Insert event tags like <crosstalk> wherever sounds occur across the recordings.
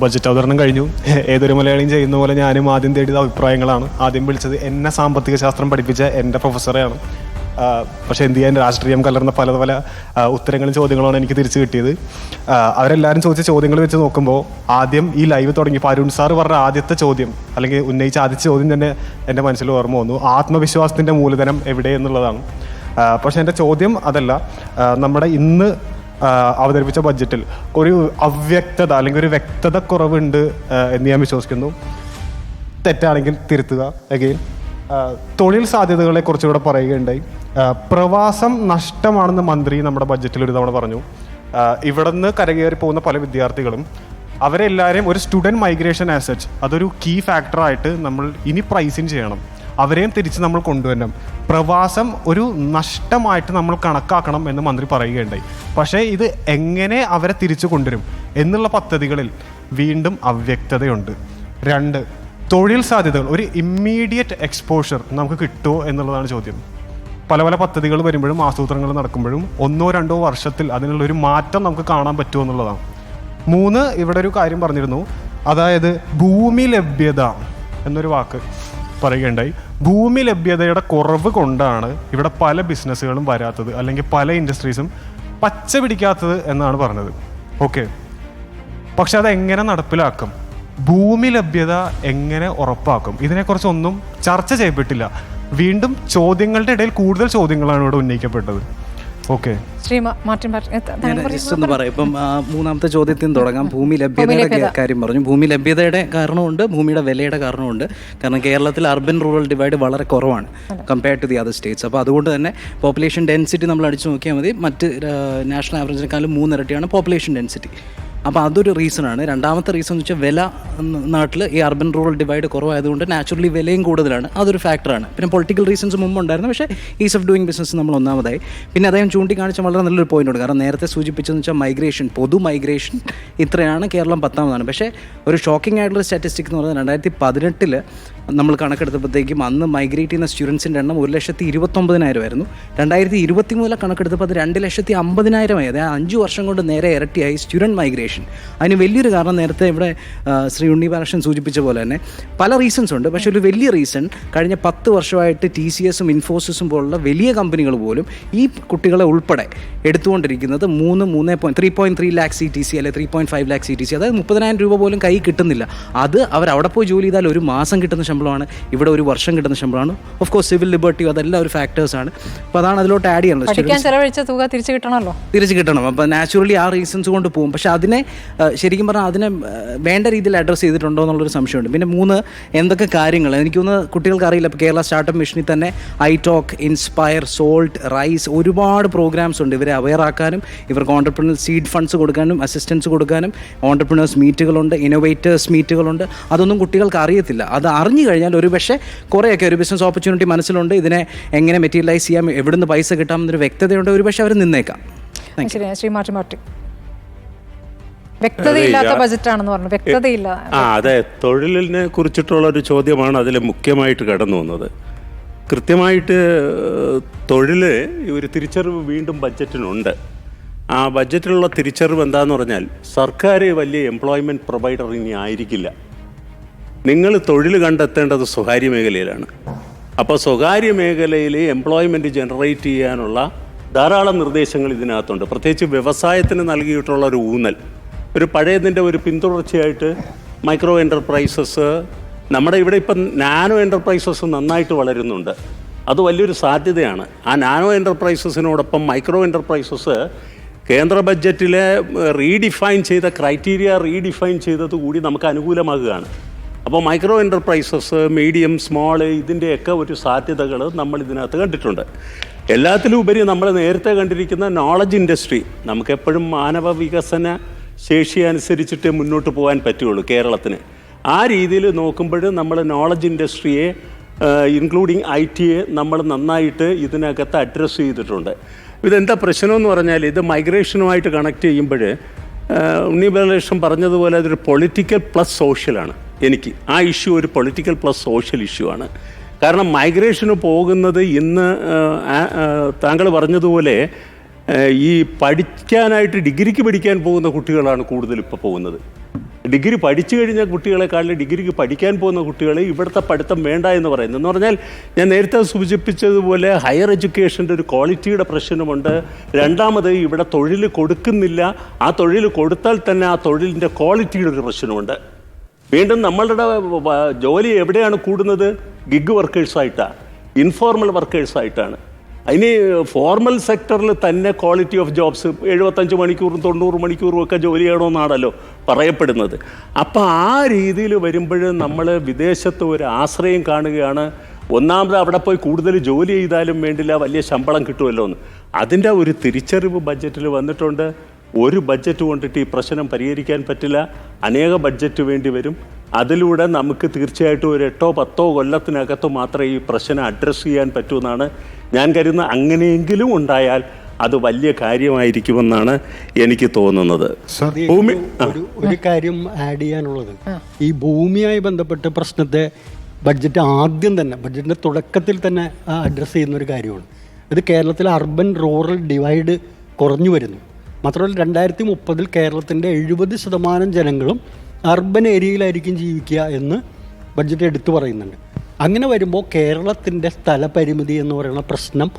Budget അവതരണം കഴിഞ്ഞു. <laughs> ഏതൊരു മലയാളിയും ചെയ്യുന്ന പോലെ ഞാനും ആദ്യം തേടിയത് അഭിപ്രായങ്ങളാണ്. ആദ്യം വിളിച്ചത് എന്നെ സാമ്പത്തിക ശാസ്ത്രം പഠിപ്പിച്ച എന്റെ പ്രൊഫസറെയാണ് പക്ഷേ എന്ത് ചെയ്യാൻ? രാഷ്ട്രീയം കലർന്ന പല പല ആ, ഉത്തരങ്ങളും ചോദ്യങ്ങളുമാണ് എനിക്ക് തിരിച്ചു കിട്ടിയത്. ആ, അവരെല്ലാവരും ചോദിച്ച ചോദ്യങ്ങൾ വെച്ച് നോക്കുമ്പോൾ ആദ്യം ഈ ലൈവ് തുടങ്ങിയപ്പോൾ അരുൺ സാർ പറഞ്ഞ ആദ്യത്തെ ചോദ്യം അല്ലെങ്കിൽ ഉന്നയിച്ച ആദ്യത്തെ ചോദ്യം തന്നെ എന്റെ മനസ്സിൽ ഓർമ്മ വന്നു. ആത്മവിശ്വാസത്തിന്റെ മൂലധനം എവിടെ എന്നുള്ളതാണ്. പക്ഷേ എന്റെ ചോദ്യം അതല്ല. നമ്മുടെ ഇന്ന് ആ, അവതരിപ്പിച്ച ബഡ്ജറ്റിൽ. ഒരു അവ്യക്തത അല്ലെങ്കിൽ ഒരു വ്യക്തത കുറവുണ്ട് എന്ന് ഞാൻ വിശ്വസിക്കുന്നു. തെറ്റാണെങ്കിൽ തിരുത്തുക അഗെയിൻ തൊഴിൽ സാധ്യതകളെ കുറിച്ചുകൂടെ പറയുകയുണ്ടായി. പ്രവാസം നഷ്ടമാണെന്ന് മന്ത്രി നമ്മുടെ ബഡ്ജറ്റിൽ ഒരു തവണ പറഞ്ഞു. ഇവിടെ ഇവിടുന്ന് കരകയറി പോകുന്ന പല വിദ്യാർത്ഥികളും അവരെല്ലാവരെയും ഒരു സ്റ്റുഡന്റ് മൈഗ്രേഷൻ ആസറ്റ് അതൊരു കീ ഫാക്ടറായിട്ട് നമ്മൾ ഇനി പ്രൈസിങ് ചെയ്യണം. അവരെയും തിരിച്ച് നമ്മൾ കൊണ്ടുവരണം. പ്രവാസം ഒരു നഷ്ടമായിട്ട് നമ്മൾ കണക്കാക്കണം എന്ന് മന്ത്രി പറയുകയുണ്ടായി. പക്ഷേ ഇത് എങ്ങനെ അവരെ തിരിച്ചു കൊണ്ടുവരും എന്നുള്ള പദ്ധതികളിൽ വീണ്ടും അവ്യക്തതയുണ്ട്. രണ്ട് തൊഴിൽ സാധ്യതകൾ ഒരു ഇമ്മീഡിയറ്റ് എക്സ്പോഷർ നമുക്ക് കിട്ടുമോ എന്നുള്ളതാണ് ചോദ്യം. പല പല പദ്ധതികൾ വരുമ്പോഴും ആസൂത്രണങ്ങൾ നടക്കുമ്പോഴും ഒന്നോ രണ്ടോ വർഷത്തിൽ അതിനുള്ള ഒരു മാറ്റം നമുക്ക് കാണാൻ പറ്റുമോ എന്നുള്ളതാണ്. മൂന്ന് ഇവിടെ ഒരു കാര്യം പറഞ്ഞിരുന്നു. അതായത് ഭൂമി ലഭ്യത എന്നൊരു വാക്ക്. പറയുകയുണ്ടായി. ഭൂമി ലഭ്യതയുടെ കുറവ് കൊണ്ടാണ് ഇവിടെ പല ബിസിനസ്സുകളും വരാത്തത് അല്ലെങ്കിൽ പല ഇൻഡസ്ട്രീസും പച്ച പിടിക്കാത്തത് എന്നാണ് പറഞ്ഞത്. ഓക്കെ. പക്ഷെ അത് എങ്ങനെ നടപ്പിലാക്കും? ഭൂമി ലഭ്യത എങ്ങനെ ഉറപ്പാക്കും? ഇതിനെക്കുറിച്ചൊന്നും ചർച്ച ചെയ്യപ്പെട്ടില്ല. വീണ്ടും ചോദ്യങ്ങളുടെ ഇടയിൽ കൂടുതൽ ചോദ്യങ്ങളാണ് ഇവിടെ ഉന്നയിക്കപ്പെട്ടത്. ഓക്കെ. ശ്രീ മാർട്ടിൻ ജസ്റ്റ് ഒന്ന് പറയാം ഇപ്പം മൂന്നാമത്തെ ചോദ്യത്തിൽ നിന്ന് തുടങ്ങാം ഭൂമി ലഭ്യതയുടെ കാര്യം പറഞ്ഞു. ഭൂമി ലഭ്യതയുടെ കാരണമുണ്ട് ഭൂമിയുടെ വിലയുടെ കാരണമുണ്ട്. കാരണം കേരളത്തിൽ അർബൻ റൂറൽ ഡിവൈഡ് വളരെ കുറവാണ് compare to the other states. അപ്പോൾ അതുകൊണ്ട് തന്നെ പോപ്പുലേഷൻ ഡെൻസിറ്റി നമ്മൾ അടിച്ചു നോക്കിയാൽ മതി. മറ്റ് നാഷണൽ ആവറേജിനെക്കാളും മൂന്നിരട്ടിയാണ് പോപ്പുലേഷൻ ഡെൻസിറ്റി. അപ്പോൾ അതൊരു റീസണാണ് രണ്ടാമത്തെ റീസൺ എന്ന് വെച്ചാൽ വില നാട്ടിൽ ഈ അർബൻ റൂറൽ ഡിവൈഡ് കുറവായതുകൊണ്ട് നാച്ചുറലി വിലയും കൂടുതലാണ്. അതൊരു ഫാക്ടറാണ് പിന്നെ പൊളിറ്റിക്കൽ റീസൺസ് മുമ്പ് ഉണ്ടായിരുന്നു. പക്ഷേ ഈസ് ഓഫ് ഡൂയിങ് ബിസിനസ് നമ്മൾ ഒന്നാമതായി. പിന്നെ അദ്ദേഹം ചൂണ്ടിക്കാണിച്ച വളരെ നല്ലൊരു പോയിന്റ് ഉണ്ട്. കാരണം നേരത്തെ സൂചിപ്പിച്ചതെന്ന് വെച്ചാൽ മൈഗ്രേഷൻ പൊതു മൈഗ്രേഷൻ ഇത്രയാണ് കേരളം പത്താമതാണ്. പക്ഷേ ഒരു ഷോക്കിംഗ് ആയിട്ടുള്ള സ്റ്റാറ്റിസ്റ്റിക് എന്ന് പറഞ്ഞാൽ രണ്ടായിരത്തി പതിനെട്ടിൽ നമ്മൾ കണക്കെടുത്തപ്പോഴത്തേക്കും അന്ന് മൈഗ്രേറ്റ് ചെയ്യുന്ന സ്റ്റുഡൻസിന്റെ എണ്ണം ഒരു ലക്ഷത്തി ഇരുപത്തൊമ്പതിനായിരമായിരുന്നു രണ്ടായിരത്തി ഇരുപത്തി മൂന്നിലെ കണക്കെടുത്തപ്പോൾ അത് രണ്ട് ലക്ഷത്തി അമ്പതിനായിരമായി അതായത് അഞ്ച് വർഷം കൊണ്ട് നേരെ ഇരട്ടിയായി സ്റ്റുഡന്റ് മൈഗ്രേഷൻ അതിന് വലിയൊരു കാരണം നേരത്തെ ഇവിടെ ശ്രീ ഉണ്ണി ബാലകൃഷ്ണൻ സൂചിപ്പിച്ച പോലെ തന്നെ പല റീസൺസ് ഉണ്ട്. പക്ഷേ ഒരു വലിയ റീസൺ കഴിഞ്ഞ പത്ത് വർഷമായിട്ട് ടി സി എസും ഇൻഫോസിസും പോലുള്ള വലിയ കമ്പനികൾ പോലും ഈ കുട്ടികളെ ഉൾപ്പെടെ എടുത്തുകൊണ്ടിരിക്കുന്നത് മൂന്ന് മൂന്ന് point three point three lakh C T C അല്ലെങ്കിൽ three point five lakh C T C അതായത് മുപ്പതിനായിരം രൂപ പോലും കൈ കിട്ടുന്നില്ല. അത് അവർ അവിടെ പോയി ജോലി ചെയ്താൽ ഒരു മാസം കിട്ടുന്ന ശമ്പളമാണ്. ഇവിടെ ഒരു വർഷം കിട്ടുന്ന ശമ്പളമാണ്. ഓഫ് കോഴ്സ് സിവിൽ ലിബർട്ടി അതെല്ലാം ഒരു ഫാക്ടേഴ്സ് ആണ്. അപ്പോൾ അതാണ് അതിലോട്ട് ആഡ് ചെലവഴിച്ച തുക തിരിച്ചു കിട്ടണമല്ലോ? തിരിച്ചു കിട്ടണം. അപ്പോൾ നാച്ചുറലി ആ റീസൺസ് കൊണ്ട് പോകും. പക്ഷേ അതിനെ ശരിക്കും പറഞ്ഞാൽ അതിനെ വേണ്ട രീതിയിൽ അഡ്രസ്സ് ചെയ്തിട്ടുണ്ടോ എന്നുള്ളൊരു സംശയമുണ്ട്. പിന്നെ മൂന്ന് എന്തൊക്കെ കാര്യങ്ങൾ? എനിക്കൊന്ന് കുട്ടികൾക്ക് അറിയില്ല. ഇപ്പോൾ കേരള സ്റ്റാർട്ടപ്പ് മിഷനിൽ തന്നെ I talk inspire salt rise ഒരുപാട് പ്രോഗ്രാംസ് ഉണ്ട്. ഇവരെ അവെയർ ആക്കാനും ഇവർക്ക് ഓണ്ടർപ്രണർ സീഡ് ഫണ്ട്സ് കൊടുക്കാനും അസിസ്റ്റൻസ് കൊടുക്കാനും ഓണ്ടർപ്രണേഴ്സ് മീറ്റുകളുണ്ട് ഇന്നോവേറ്റേഴ്സ് മീറ്റുകളുണ്ട് അതൊന്നും കുട്ടികൾക്ക് അറിയത്തില്ല. അത് അറിഞ്ഞു കഴിഞ്ഞാൽ ഒരു പക്ഷേ കുറേയൊക്കെ ഒരു ബിസിനസ് ഓപ്പർച്യൂണിറ്റി മനസ്സിലുണ്ട്. ഇതിനെ എങ്ങനെ മെറ്റീരിയലൈസ് ചെയ്യാം എവിടുന്ന് പൈസ കിട്ടാമെന്നൊരു വ്യക്തതയുണ്ട്. ഒരു പക്ഷേ അവർ നിന്നേക്കാം. ശരി വ്യക്തതയില്ലാത്ത ബജറ്റാണെന്ന് പറഞ്ഞു. വ്യക്തതയില്ല. ആ അതെ തൊഴിലിനെ കുറിച്ചിട്ടുള്ള ഒരു ചോദ്യമാണ് അതിൽ മുഖ്യമായിട്ട് കടന്നു വന്നത്. കൃത്യമായിട്ട് തൊഴിൽ ഒരു തിരിച്ചറിവ് വീണ്ടും ബഡ്ജറ്റിനുണ്ട്. ആ ബഡ്ജറ്റിലുള്ള തിരിച്ചറിവ് എന്താണെന്ന് പറഞ്ഞാൽ സർക്കാർ വലിയ എംപ്ലോയ്മെന്റ് പ്രൊവൈഡർ ഇനി ആയിരിക്കില്ല. നിങ്ങൾ തൊഴിൽ കണ്ടെത്തേണ്ടത് സ്വകാര്യ മേഖലയിലാണ്. അപ്പോൾ സ്വകാര്യ മേഖലയിൽ എംപ്ലോയ്മെന്റ് ജനറേറ്റ് ചെയ്യാനുള്ള ധാരാളം നിർദ്ദേശങ്ങൾ ഇതിനകത്തുണ്ട്. പ്രത്യേകിച്ച് വ്യവസായത്തിന് നൽകിയിട്ടുള്ള ഒരു ഊന്നൽ. ഒരു പഴയതിന്റെ ഒരു പിന്തുടർച്ചയായിട്ട് മൈക്രോ എന്റർപ്രൈസസ് നമ്മുടെ ഇവിടെ ഇപ്പം നാനോ എന്റർപ്രൈസസ് നന്നായിട്ട് വളരുന്നുണ്ട്. അത് വലിയൊരു സാധ്യതയാണ്. ആ നാനോ എന്റർപ്രൈസസിനോടൊപ്പം മൈക്രോ എന്റർപ്രൈസസ് കേന്ദ്ര ബഡ്ജറ്റിലെ റീഡിഫൈൻ ചെയ്ത ക്രൈറ്റീരിയ റീഡിഫൈൻ ചെയ്തത് കൂടി നമുക്ക് അനുകൂലമാകുകയാണ്. അപ്പോൾ മൈക്രോ എന്റർപ്രൈസസ് മീഡിയം സ്മോൾ ഇതിന്റെയൊക്കെ ഒരു സാധ്യതകൾ നമ്മൾ ഇതിനകത്ത് കണ്ടിട്ടുണ്ട്. എല്ലാത്തിലും ഉപരി നമ്മൾ നേരത്തെ കണ്ടിരിക്കുന്ന നോളജ് ഇൻഡസ്ട്രി നമുക്കെപ്പോഴും മാനവ വികസന ശേഷി അനുസരിച്ചിട്ട് മുന്നോട്ട് പോകാൻ പറ്റുകയുള്ളൂ കേരളത്തിന്. ആ രീതിയിൽ നോക്കുമ്പോൾ നമ്മൾ നോളജ് ഇൻഡസ്ട്രിയെ ഇൻക്ലൂഡിങ് ഐ ടിയെ നമ്മൾ നന്നായിട്ട് ഇതിനകത്ത് അഡ്രസ്സ് ചെയ്തിട്ടുണ്ട്. ഇതെന്താ പ്രശ്നമെന്ന് പറഞ്ഞാൽ ഇത് മൈഗ്രേഷനുമായിട്ട് കണക്ട് ചെയ്യുമ്പോൾ ഉണ്ണി ബാലകൃഷ്ണൻ പറഞ്ഞതുപോലെ അതൊരു പൊളിറ്റിക്കൽ പ്ലസ് സോഷ്യലാണ് എനിക്ക് ആ ഇഷ്യൂ ഒരു പൊളിറ്റിക്കൽ പ്ലസ് സോഷ്യൽ ഇഷ്യൂ ആണ്. കാരണം മൈഗ്രേഷന് പോകുന്നത് ഇന്ന് താങ്കൾ പറഞ്ഞതുപോലെ ഈ പഠിക്കാനായിട്ട് ഡിഗ്രിക്ക് പഠിക്കാൻ പോകുന്ന കുട്ടികളാണ് കൂടുതൽ ഇപ്പോൾ പോകുന്നത്. ഡിഗ്രി പഠിച്ചു കഴിഞ്ഞ കുട്ടികളെക്കാളും ഡിഗ്രിക്ക് പഠിക്കാൻ പോകുന്ന കുട്ടികളെ ഇവിടുത്തെ പഠിത്തം വേണ്ട എന്ന് പറയുന്നത്. എന്ന് പറഞ്ഞാൽ ഞാൻ നേരത്തെ സൂചിപ്പിച്ചതുപോലെ ഹയർ എഡ്യൂക്കേഷന്റെ ഒരു ക്വാളിറ്റിയുടെ പ്രശ്നമുണ്ട്. രണ്ടാമത് ഇവിടെ തൊഴിൽ കൊടുക്കുന്നില്ല. ആ തൊഴിൽ കൊടുത്താൽ തന്നെ ആ തൊഴിലിന്റെ ക്വാളിറ്റിയുടെ ഒരു പ്രശ്നമുണ്ട്. വീണ്ടും നമ്മളുടെ ജോലി എവിടെയാണ് കൂടുന്നത്? ഗിഗ് വർക്കേഴ്സായിട്ടാണ് ഇൻഫോർമൽ വർക്കേഴ്സായിട്ടാണ് അതിന് ഫോർമൽ സെക്ടറിൽ തന്നെ ക്വാളിറ്റി ഓഫ് ജോബ്സ് എഴുപത്തഞ്ച് മണിക്കൂറും തൊണ്ണൂറ് മണിക്കൂറും ഒക്കെ ജോലി ചെയ്യണമെന്നാണല്ലോ പറയപ്പെടുന്നത്. അപ്പോൾ ആ രീതിയിൽ വരുമ്പോൾ നമ്മൾ വിദേശത്ത് ഒരു ആശ്രയം കാണുകയാണ്. ഒന്നാമത് അവിടെ പോയി കൂടുതൽ ജോലി ചെയ്താലും വേണ്ടില്ല വലിയ ശമ്പളം കിട്ടുമല്ലോ എന്ന് അതിന്റെ ഒരു തിരിച്ചറിവ് ബഡ്ജറ്റിൽ വന്നിട്ടുണ്ട്. ഒരു ബഡ്ജറ്റ് കൊണ്ടിട്ട് ഈ പ്രശ്നം പരിഹരിക്കാൻ പറ്റില്ല. അനേക ബഡ്ജറ്റ് വേണ്ടി വരും. അതിലൂടെ നമുക്ക് തീർച്ചയായിട്ടും ഒരു എട്ടോ പത്തോ കൊല്ലത്തിനകത്ത് മാത്രമേ ഈ പ്രശ്നം അഡ്രസ്സ് ചെയ്യാൻ പറ്റുമെന്നാണ് ഞാൻ കരുതുന്ന അങ്ങനെയെങ്കിലും ഉണ്ടായാൽ അത് വലിയ കാര്യമായിരിക്കുമെന്നാണ് എനിക്ക് തോന്നുന്നത്. ഭൂമി ഒരു ഒരു കാര്യം ആഡ് ചെയ്യാനുള്ളത്. ഈ ഭൂമിയായി ബന്ധപ്പെട്ട പ്രശ്നത്തെ ബഡ്ജറ്റ് ആദ്യം തന്നെ ബഡ്ജറ്റിന്റെ തുടക്കത്തിൽ തന്നെ അഡ്രസ്സ് ചെയ്യുന്ന ഒരു കാര്യമാണ്. ഇത് കേരളത്തിലെ അർബൻ റൂറൽ ഡിവൈഡ് കുറഞ്ഞു വരുന്നു. മാത്രമല്ല രണ്ടായിരത്തി മുപ്പതിൽ കേരളത്തിന്റെ എഴുപത് ശതമാനം ജനങ്ങളും അർബൻ ഏരിയയിലായിരിക്കും ജീവിക്കുക എന്ന് ബഡ്ജറ്റ് എടുത്തു പറയുന്നുണ്ട്. അങ്ങനെ വരുമ്പോൾ കേരളത്തിന്റെ സ്ഥലപരിമിതി എന്ന് പറയുന്ന പ്രശ്നം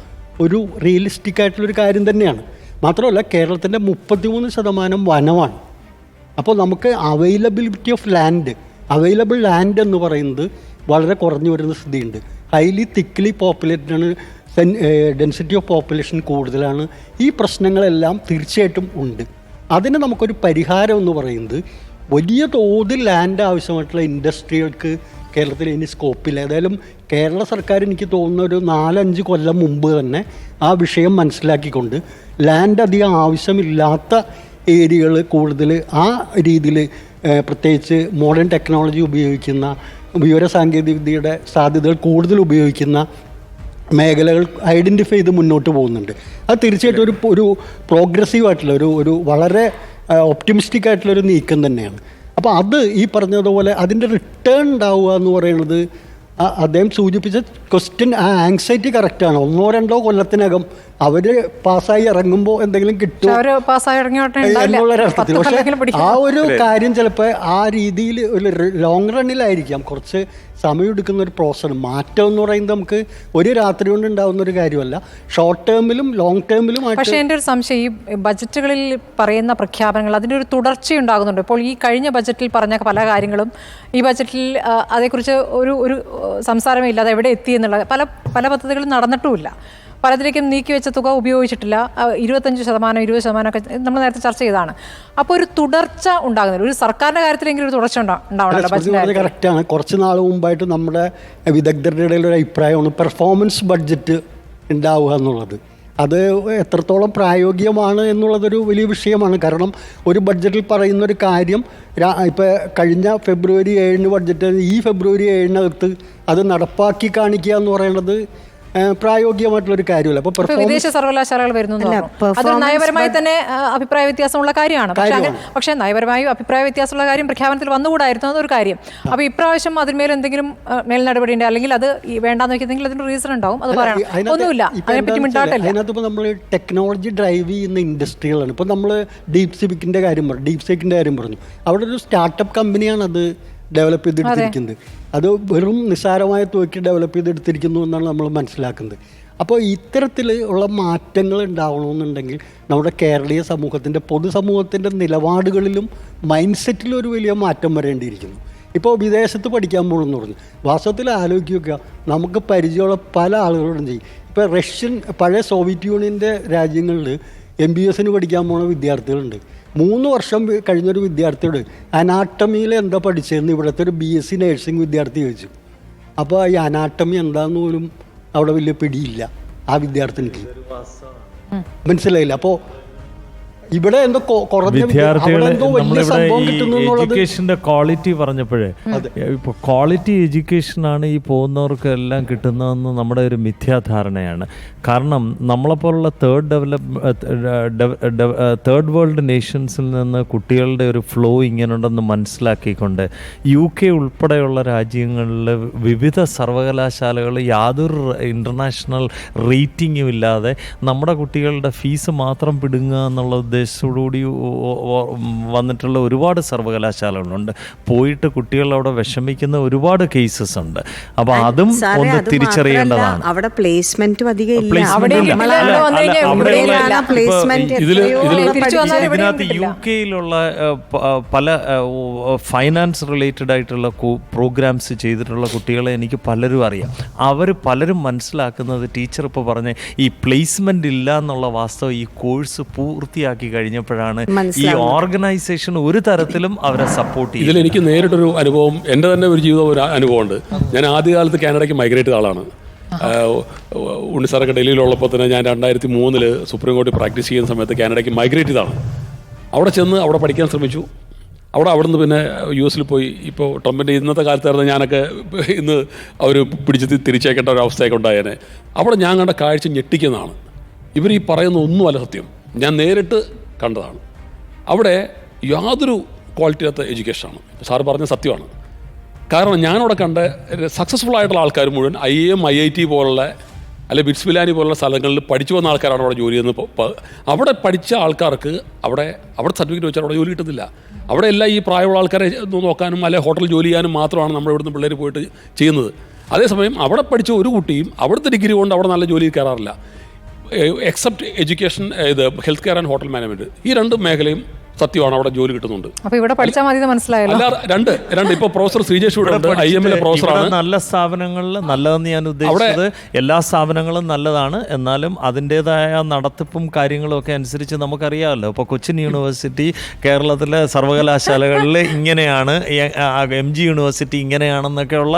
ഒരു റിയലിസ്റ്റിക് ആയിട്ടുള്ളൊരു കാര്യം തന്നെയാണ്. മാത്രമല്ല കേരളത്തിന്റെ മുപ്പത്തിമൂന്ന് ശതമാനം വനമാണ്. അപ്പോൾ നമുക്ക് availability of land available land എന്ന് പറയുന്നത് വളരെ കുറഞ്ഞു വരുന്ന സ്ഥിതിയുണ്ട്. ഹൈലി തിക്ലി പോപ്പുലേറ്റഡ് ആണ് ഡെൻസിറ്റി ഓഫ് പോപ്പുലേഷൻ കൂടുതലാണ്. ഈ പ്രശ്നങ്ങളെല്ലാം തീർച്ചയായിട്ടും ഉണ്ട്. അതിന് നമുക്കൊരു പരിഹാരം എന്ന് പറയുന്നത് വലിയ തോതിൽ ലാൻഡ് ആവശ്യമായിട്ടുള്ള ഇൻഡസ്ട്രികൾക്ക് കേരളത്തിൽ ഇനി സ്കോപ്പില്ല ഏതായാലും കേരള സർക്കാർ എനിക്ക് തോന്നുന്ന ഒരു നാലഞ്ച് കൊല്ലം മുമ്പ് തന്നെ ആ വിഷയം മനസ്സിലാക്കിക്കൊണ്ട് ലാൻഡ് അധികം ആവശ്യമില്ലാത്ത ഏരിയകൾ കൂടുതൽ ആ രീതിയിൽ പ്രത്യേകിച്ച് മോഡേൺ ടെക്നോളജി ഉപയോഗിക്കുന്ന വിവരസാങ്കേതികവിദ്യയുടെ സാധ്യതകൾ കൂടുതൽ ഉപയോഗിക്കുന്ന മേഖലകൾ ഐഡന്റിഫൈ ചെയ്ത് മുന്നോട്ട് പോകുന്നുണ്ട്. അത് തീർച്ചയായിട്ടും ഒരു ഒരു പ്രോഗ്രസീവ് ആയിട്ടുള്ള ഒരു ഒരു വളരെ ഒപ്റ്റിമിസ്റ്റിക് ആയിട്ടുള്ളൊരു നീക്കം തന്നെയാണ്. അപ്പോൾ അത് ഈ പറഞ്ഞതുപോലെ അതിന്റെ റിട്ടേൺ ഉണ്ടാവുക എന്ന് പറയുന്നത് അദ്ദേഹം സൂചിപ്പിച്ച ക്വസ്റ്റ്യൻ ആ ആങ്സൈറ്റി കറക്റ്റാണ് ഒന്നോ രണ്ടോ കൊല്ലത്തിനകം അവർ പാസ്സായി ഇറങ്ങുമ്പോൾ എന്തെങ്കിലും കിട്ടും അവർ പക്ഷേ ആ ഒരു കാര്യം ചിലപ്പോൾ ആ രീതിയിൽ ഒരു ലോങ് റണ്ണിലായിരിക്കാം കുറച്ച് സമയമെടുക്കുന്ന ഒരു പ്രോസസ്സാണ് മാറ്റം എന്ന് പറയുന്നത് നമുക്ക് ഒരു രാത്രി കൊണ്ട് ഉണ്ടാകുന്ന ഒരു കാര്യമല്ല. ഷോർട്ട് ടേമിലും ലോങ് ടേമിലും പക്ഷേ എന്റെ ഒരു സംശയം ഈ ബജറ്റുകളിൽ പറയുന്ന പ്രഖ്യാപനങ്ങൾ അതിന്റെ ഒരു തുടർച്ചയുണ്ടാകുന്നുണ്ട് ഇപ്പോൾ ഈ കഴിഞ്ഞ ബജറ്റിൽ പറഞ്ഞ പല കാര്യങ്ങളും ഈ ബജറ്റിൽ അതേക്കുറിച്ച് ഒരു ഒരു സംസാരമേ ഇല്ലാതെ എവിടെ എത്തി എന്നുള്ള പല പല പദ്ധതികളും നടന്നിട്ടുമില്ല. പലതിലേക്കും നീക്കിവെച്ച തുക ഉപയോഗിച്ചിട്ടില്ല. ഇരുപത്തഞ്ച് ശതമാനം ഇരുപത് ശതമാനമൊക്കെ നമ്മൾ നേരത്തെ ചർച്ച ചെയ്താണ് അപ്പോൾ ഒരു തുടർച്ച ഉണ്ടാകുന്നില്ല. ഒരു സർക്കാരിന്റെ കാര്യത്തിലെങ്കിലും ഒരു തുടർച്ച ഉണ്ടാ- ഉണ്ടാവണമല്ലോ. കറക്റ്റാണ് കുറച്ച് നാൾ മുമ്പായിട്ട് നമ്മുടെ വിദഗ്ധരുടെ ഇടയിൽ ഒരു അഭിപ്രായമാണ് പെർഫോമൻസ് ബഡ്ജറ്റ് ഉണ്ടാവുക എന്നുള്ളത്. അത് എത്രത്തോളം പ്രായോഗികമാണ് എന്നുള്ളതൊരു വലിയ വിഷയമാണ്. കാരണം ഒരു ബഡ്ജറ്റിൽ പറയുന്ന ഒരു കാര്യം ഇപ്പോൾ കഴിഞ്ഞ ഫെബ്രുവരി ഏഴിന് ബഡ്ജറ്റ് ഈ ഫെബ്രുവരി ഏഴിനകത്ത് അത് നടപ്പാക്കി കാണിക്കുക എന്ന് പറയുന്നത് ഏഹ്, പ്രായോഗികമായിട്ടുള്ളൊരു കാര്യമല്ല. അപ്പോൾ ഇപ്പൊ വിദേശ സർവകലാശാലകൾ വരുന്നു. അത് നയപരമായി തന്നെ അഭിപ്രായ വ്യത്യാസമുള്ള കാര്യമാണ്. പക്ഷെ പക്ഷേ നയപരമായി അഭിപ്രായ വ്യത്യാസമുള്ള കാര്യം പ്രഖ്യാപനത്തിൽ വന്നുകൂടായിരുന്നു എന്നൊരു കാര്യം. അപ്പൊ ഇപ്രാവശ്യം അതിന്മേൽ എന്തെങ്കിലും മേൽ നടപടി ഉണ്ട് അല്ലെങ്കിൽ അത് വേണ്ടാന്ന് വെക്കുന്നെങ്കിൽ അതിന് റീസൺ ഉണ്ടാവും. അത് പറയണം. ഒന്നുമില്ല. അതിനെപ്പറ്റി മിണ്ടാട്ടല്ല അതിനകത്ത് നമ്മൾ ടെക്നോളജി ഡ്രൈവ് ചെയ്യുന്ന ഇൻഡസ്ട്രികളാണ് ഇപ്പോൾ നമ്മൾ ഡീപ് സിബിക്കിന്റെ കാര്യം പറഞ്ഞു. ഡീപ് സിബിക്കിന്റെ കാര്യം പറഞ്ഞു. അവിടെ ഒരു സ്റ്റാർട്ടപ്പ് കമ്പനിയാണ് അത് ഡെവലപ്പ് ചെയ്തെടുത്തിരിക്കുന്നത്. അത്. വെറും നിസ്സാരമായ തുകയ്ക്ക് ഡെവലപ്പ് ചെയ്തെടുത്തിരിക്കുന്നു എന്നാണ് നമ്മൾ മനസ്സിലാക്കുന്നത്. അപ്പോൾ ഇത്തരത്തിൽ ഉള്ള മാറ്റങ്ങൾ ഉണ്ടാവണമെന്നുണ്ടെങ്കിൽ നമ്മുടെ കേരളീയ സമൂഹത്തിന്റെ പൊതുസമൂഹത്തിന്റെ നിലപാടുകളിലും മൈൻഡ് സെറ്റിലും ഒരു വലിയ മാറ്റം വരേണ്ടിയിരിക്കുന്നു. ഇപ്പോൾ വിദേശത്ത് പഠിക്കാൻ പോകണമെന്ന് പറഞ്ഞു. വാസ്തവത്തിൽ ആലോചിക്കുക നമുക്ക് പരിചയമുള്ള പല ആളുകളോടും ചെയ്യും ഇപ്പോൾ റഷ്യൻ പഴയ സോവിയറ്റ് യൂണിയന്റെ രാജ്യങ്ങളിൽ എം ബി എസിന് പഠിക്കാൻ പോണ വിദ്യാർത്ഥികളുണ്ട്. മൂന്ന് വർഷം കഴിഞ്ഞൊരു വിദ്യാർത്ഥിയോട് അനാട്ടമിയിൽ എന്താ പഠിച്ചതെന്ന് ഇവിടുത്തെ ഒരു ബി എസ് സി നഴ്സിംഗ് വിദ്യാർത്ഥി ചോദിച്ചു. അപ്പോൾ ഈ അനാട്ടമി എന്താന്ന് പോലും അവിടെ വലിയ പിടിയില്ല ആ വിദ്യാർത്ഥിനിക്ക്. മനസ്സിലായില്ല. അപ്പോൾ ഇവിടെ എന്തോ കുറഞ്ഞ എഡ്യൂക്കേഷന്റെ ക്വാളിറ്റി പറഞ്ഞപ്പോഴേ ഇപ്പൊ ക്വാളിറ്റി എഡ്യൂക്കേഷൻ ആണ് ഈ പോകുന്നവർക്കെല്ലാം കിട്ടുന്നതെന്ന് നമ്മുടെ ഒരു മിഥ്യാധാരണയാണ്. കാരണം നമ്മളെപ്പോലുള്ള തേർഡ് ഡെവലപ് തേർഡ് വേൾഡ് നേഷൻസിൽ നിന്ന് കുട്ടികളുടെ ഒരു ഫ്ലോ ഇങ്ങനെയുണ്ടെന്ന് മനസ്സിലാക്കിക്കൊണ്ട് യു കെ ഉൾപ്പെടെയുള്ള രാജ്യങ്ങളിൽ വിവിധ സർവകലാശാലകൾ യാതൊരു ഇന്റർനാഷണൽ റേറ്റിംഗും ഇല്ലാതെ നമ്മുടെ കുട്ടികളുടെ ഫീസ് മാത്രം പിടുങ്ങുക എന്നുള്ള ഉദ്ദേശത്തോടുകൂടി വന്നിട്ടുള്ള ഒരുപാട് സർവകലാശാലകളുണ്ട്. പോയിട്ട് കുട്ടികൾ അവിടെ വിഷമിക്കുന്ന ഒരുപാട് കേസസ് ഉണ്ട്. അപ്പോൾ അതും ഒന്ന് തിരിച്ചറിയേണ്ടതാണ്. അവിടെ പ്ലേസ്മെന്റും അധികം ഇതിനകത്ത് യു. കെയിലുള്ള പല ഫൈനാൻസ് റിലേറ്റഡ് ആയിട്ടുള്ള പ്രോഗ്രാംസ് ചെയ്തിട്ടുള്ള കുട്ടികളെ എനിക്ക് പലരും അറിയാം. അവർ പലരും മനസ്സിലാക്കുന്നത് ടീച്ചർ ഇപ്പോൾ പറഞ്ഞ ഈ പ്ലേസ്മെന്റ് ഇല്ല എന്നുള്ള വാസ്തവം ഈ കോഴ്സ് പൂർത്തിയാക്കി കഴിഞ്ഞപ്പോഴാണ് ഈ ഓർഗനൈസേഷൻ ഒരു തരത്തിലും അവരെ സപ്പോർട്ട് ചെയ്യും ഇതിൽ എനിക്ക് നേരിട്ടൊരു അനുഭവം എന്റെ തന്നെ ഒരു ജീവിതം ഒരു അനുഭവമുണ്ട്. ഞാൻ ആദ്യകാലത്ത് കാനഡയ്ക്ക് മൈഗ്രേറ്റ് ചെയ്ത ആളാണ്. ഉണ്ണിസാറൊക്കെ ഡൽഹിയിലുള്ളപ്പോൾ തന്നെ ഞാൻ രണ്ടായിരത്തി മൂന്നിൽ സുപ്രീം കോടതി പ്രാക്ടീസ് ചെയ്യുന്ന സമയത്ത് കാനഡയ്ക്ക് മൈഗ്രേറ്റ് ചെയ്താണ് അവിടെ ചെന്ന് അവിടെ പഠിക്കാൻ ശ്രമിച്ചു. അവിടെ അവിടുന്ന് പിന്നെ യു എസിൽ പോയി. ഇപ്പോൾ ട്രംപിന്റെ ഇന്നത്തെ കാലത്തായിരുന്നു ഞാനൊക്കെ ഇന്ന് അവർ പിടിച്ച് തിരിച്ചേക്കേണ്ട ഒരു അവസ്ഥയൊക്കെ ഉണ്ടായേനെ. അവിടെ ഞാൻ കണ്ട കാഴ്ച ഞെട്ടിക്കുന്നതാണ്. ഇവർ ഈ പറയുന്ന ഒന്നുമല്ല സത്യം. ഞാൻ നേരിട്ട് കണ്ടതാണ്. അവിടെ യാതൊരു ക്വാളിറ്റി ക്വാളിറ്റിയില്ലാത്ത എഡ്യൂക്കേഷനാണ് സാറ് പറഞ്ഞ സത്യമാണ്. കാരണം ഞാനവിടെ കണ്ട സക്സസ്ഫുൾ ആയിട്ടുള്ള ആൾക്കാർ മുഴുവൻ I M I I T പോലുള്ള അല്ലെ ബിറ്റ്സ് ബിലാനി പോലുള്ള സ്ഥലങ്ങളിൽ പഠിച്ചു വന്ന ആൾക്കാരാണ് അവിടെ ജോലി ചെയ്യുന്നത്. അവിടെ പഠിച്ച ആൾക്കാർക്ക് അവിടെ അവിടെ സർട്ടിഫിക്കറ്റ് വെച്ചാൽ അവിടെ ജോലി കിട്ടുന്നില്ല അവിടെ എല്ലാം ഈ പ്രായമുള്ള ആൾക്കാരെ നോക്കാനും അല്ലെ ഹോട്ടൽ ജോലി ചെയ്യാനും മാത്രമാണ് നമ്മുടെ ഇവിടുന്ന് പിള്ളേർ പോയിട്ട് ചെയ്യുന്നത്. അതേസമയം അവിടെ പഠിച്ച ഒരു കുട്ടിയും അവിടുത്തെ ഡിഗ്രി കൊണ്ട് അവിടെ നല്ല ജോലി കയറാറില്ല. എക്സെപ്റ്റ് എഡ്യൂക്കേഷൻ ഇത് health care and hotel management ഈ രണ്ട് മേഖലയും സത്യമാണ് അവിടെ ജോലി കിട്ടുന്നുണ്ട്. അപ്പൊ ഇവിടെ പഠിച്ചാൽ മതി മനസ്സിലായല്ലോ. അല്ല രണ്ട് രണ്ട് ഇപ്പൊ പ്രൊഫസർ ശ്രീജേഷ് ഇവിടെ ഉണ്ട് ഐ ഇവിടെ പ്രൊഫസറാണ് നല്ല സ്ഥാപനങ്ങളിൽ നല്ലതെന്ന് ഞാൻ ഉദ്ദേശിച്ചത് എല്ലാ സ്ഥാപനങ്ങളും നല്ലതാണ്. എന്നാലും അതിന്റെതായ നടത്തിപ്പും കാര്യങ്ങളും ഒക്കെ അനുസരിച്ച് നമുക്കറിയാമല്ലോ. ഇപ്പോൾ കൊച്ചിൻ യൂണിവേഴ്സിറ്റി കേരളത്തിലെ സർവകലാശാലകളിൽ <laughs> ഇങ്ങനെയാണ് എം ജി യൂണിവേഴ്സിറ്റി ഇങ്ങനെയാണെന്നൊക്കെയുള്ള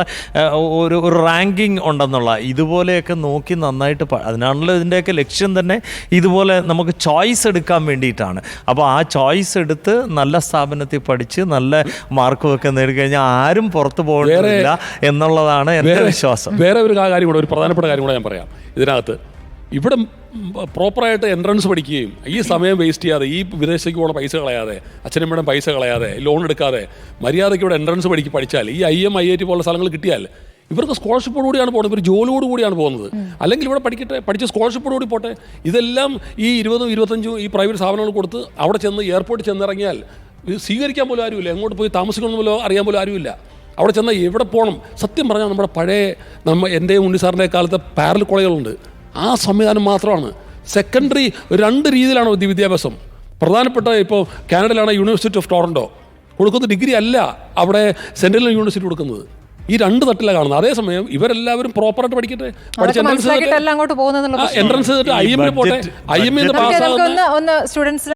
ഒരു ഒരു റാങ്കിങ് ഉണ്ടെന്നുള്ള ഇതുപോലെയൊക്കെ നോക്കി നന്നായിട്ട് അതിനാണല്ലോ ഇതിന്റെയൊക്കെ ലക്ഷ്യം തന്നെ ഇതുപോലെ നമുക്ക് ചോയ്സ് എടുക്കാൻ വേണ്ടിയിട്ടാണ്. അപ്പോൾ ആ ചോയ്സ് എടുത്ത് നല്ല സ്ഥാപനത്തിൽ പഠിച്ച് നല്ല മാർക്കും ഒക്കെ നേടിക്കഴിഞ്ഞാൽ ആരും പുറത്തു പോകേണ്ടതില്ല എന്നുള്ളതാണ് എന്റെ വിശ്വാസം. വേറെ ഒരു കാര്യം കൂടെ ഒരു പ്രധാനപ്പെട്ട കാര്യം കൂടെ ഞാൻ പറയാം. ഇതിനകത്ത് ഇവിടെ പ്രോപ്പറായിട്ട് എൻട്രൻസ് പഠിക്കുകയും ഈ സമയം വേസ്റ്റ് ചെയ്യാതെ ഈ വിദേശത്തേക്ക് പോകുന്ന പൈസ കളയാതെ അച്ഛനമ്മയുടെ പൈസ കളയാതെ ലോൺ എടുക്കാതെ മര്യാദയ്ക്ക് ഇവിടെ എൻട്രൻസ് പഠിക്ക് പഠിച്ചാൽ ഈ I M I I T പോലുള്ള സ്ഥലങ്ങൾ കിട്ടിയാൽ ഇവർക്ക് സ്കോളർഷിപ്പോട് കൂടിയാണ് പോകുന്നത്. ഇവർ ജോലിയോട് കൂടിയാണ് പോകുന്നത്. അല്ലെങ്കിൽ ഇവിടെ പഠിക്കട്ടെ പഠിച്ച് സ്കോളർഷിപ്പോട് കൂടി പോട്ടെ. ഇതെല്ലാം ഈ ഇരുപതും ഇരുപത്തഞ്ചും ഈ പ്രൈവറ്റ് സ്ഥാപനങ്ങൾ കൊടുത്ത് അവിടെ ചെന്ന് എയർപോർട്ടിൽ ചെന്നിറങ്ങിയാൽ ഇത് സ്വീകരിക്കാൻ പോലും ആരുമില്ല. എങ്ങോട്ട് പോയി താമസിക്കണം പോലും അറിയാൻ പോലും ആരുമില്ല. അവിടെ ചെന്നാൽ എവിടെ പോകണം സത്യം പറഞ്ഞാൽ നമ്മുടെ പഴയ നമ്മ എന്റെ ഉണ്ണി സാറിന്റെ കാലത്തെ പാരൽ കോളേജുകളുണ്ട്. ആ സംവിധാനം മാത്രമാണ്. സെക്കൻഡറി രണ്ട് രീതിയിലാണ് വിദ്യ- വിദ്യാഭ്യാസം. പ്രധാനപ്പെട്ട ഇപ്പോൾ കാനഡയിലാണ് യൂണിവേഴ്സിറ്റി ഓഫ് ടോറന്റോ കൊടുക്കുന്ന ഡിഗ്രി അല്ല അവിടെ സെൻട്രൽ യൂണിവേഴ്സിറ്റി കൊടുക്കുന്നത്. ഈ രണ്ട് തട്ടിലാണ് കാണുന്നത്. അതേസമയം ഇവരെല്ലാവരും പ്രോപ്പറായിട്ട് പഠിക്കട്ടെ? പഠിച്ച എൻട്രൻസ് എൻട്രൻസ് ഐ എമ്മിൽ പോട്ടെ. ഐ എമ്മിൽ നിന്ന് പാസ്സാകുന്ന സ്റ്റുഡൻസിന്